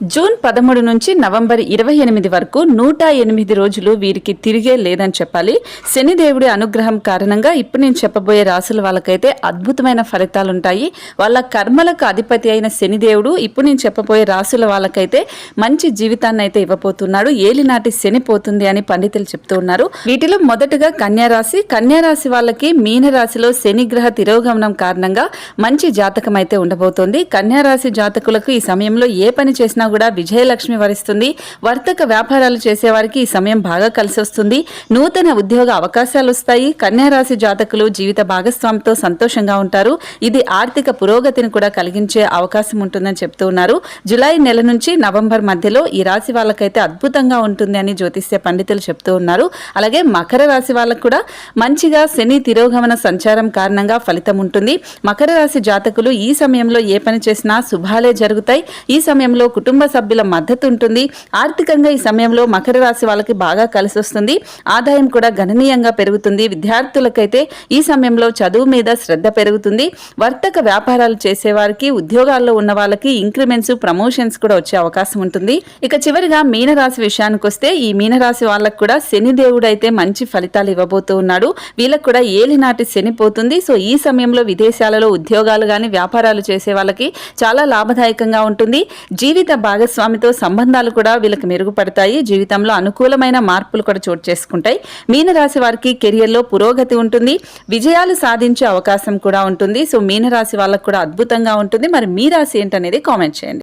June పదమూడు నుంచి November ఇరవై ఎనిమిది వరకు నూట ఎనిమిది రోజులు వీరికి తిరిగే లేదని చెప్పాలి. శనిదేవుడి అనుగ్రహం కారణంగా ఇప్పుడు నేను చెప్పబోయే రాసుల వాళ్ళకైతే అద్భుతమైన ఫలితాలు ఉంటాయి వాళ్ళ కర్మలకు అధిపతి అయిన శనిదేవుడు ఇప్పుడు నేను చెప్పబోయే రాసుల వాళ్ళకైతే మంచి జీవితాన్ని అయితే ఇవ్వబోతున్నాడు. ఏలినాటి శని పోతుంది అని పండితులు చెప్తూ ఉన్నారు. వీటిలో మొదటగా కన్యారాశి. కన్యారాశి వాళ్ళకి మీనరాశిలో శనిగ్రహ తిరోగమనం కారణంగా మంచి జాతకం అయితే ఉండబోతోంది. కన్యారాశి జాతకులకు ఈ సమయంలో ఏ పని చేసినా కూడా విజయలక్ష్మి వరిస్తుంది. వర్తక వ్యాపారాలు చేసేవారికి ఈ సమయం బాగా కలిసి వస్తుంది. నూతన ఉద్యోగ అవకాశాలు వస్తాయి. కన్యారాశి జాతకులు జీవిత భాగస్వామితో సంతోషంగా ఉంటారు. ఇది ఆర్థిక పురోగతిని కూడా కలిగించే అవకాశం ఉంటుందని చెప్తూ ఉన్నారు. జులై నెల నుంచి నవంబర్ మధ్యలో ఈ రాశి వాళ్ళకైతే అద్భుతంగా ఉంటుంది అని జ్యోతిష్య పండితులు చెప్తూ ఉన్నారు. అలాగే మకర రాశి వాళ్ళకు కూడా మంచిగా శని తిరోగమన సంచారం కారణంగా ఫలితం ఉంటుంది. మకర రాశి జాతకులు ఈ సమయంలో ఏ పని చేసినా శుభాలే జరుగుతాయి. ఈ సమయంలో కుటుంబ కుటుంబ సభ్యుల మద్దతు ఉంటుంది. ఆర్థికంగా ఈ సమయంలో మకర రాశి వాళ్ళకి బాగా కలిసి వస్తుంది ఆదాయం కూడా గణనీయంగా పెరుగుతుంది. విద్యార్థులకైతే ఈ సమయంలో చదువు మీద శ్రద్ధ పెరుగుతుంది. వర్తక వ్యాపారాలు చేసేవారికి ఉద్యోగాల్లో ఉన్న వాళ్ళకి ఇంక్రిమెంట్స్ ప్రమోషన్స్ కూడా వచ్చే అవకాశం ఉంటుంది. ఇక చివరిగా మీనరాశి విషయానికి వస్తే ఈ మీనరాశి వాళ్ళకు కూడా శనిదేవుడు అయితే మంచి ఫలితాలు ఇవ్వబోతూ ఉన్నాడు. వీళ్ళకు కూడా ఏలినాటి శని పోతుంది. సో ఈ సమయంలో విదేశాలలో ఉద్యోగాలు కానీ వ్యాపారాలు చేసే వాళ్ళకి చాలా లాభదాయకంగా ఉంటుంది. జీవిత భాగస్వామితో సంబంధాలు కూడా వీళ్ళకి మెరుగుపడతాయి. జీవితంలో అనుకూలమైన మార్పులు కూడా చోటు చేసుకుంటాయి. మీనరాశి వారికి కెరియర్లో పురోగతి ఉంటుంది. విజయాలు సాధించే అవకాశం కూడా ఉంటుంది. సో మీనరాశి వాళ్ళకు కూడా అద్భుతంగా ఉంటుంది. మరి మీ రాశి ఏంటనేది కామెంట్ చేయండి.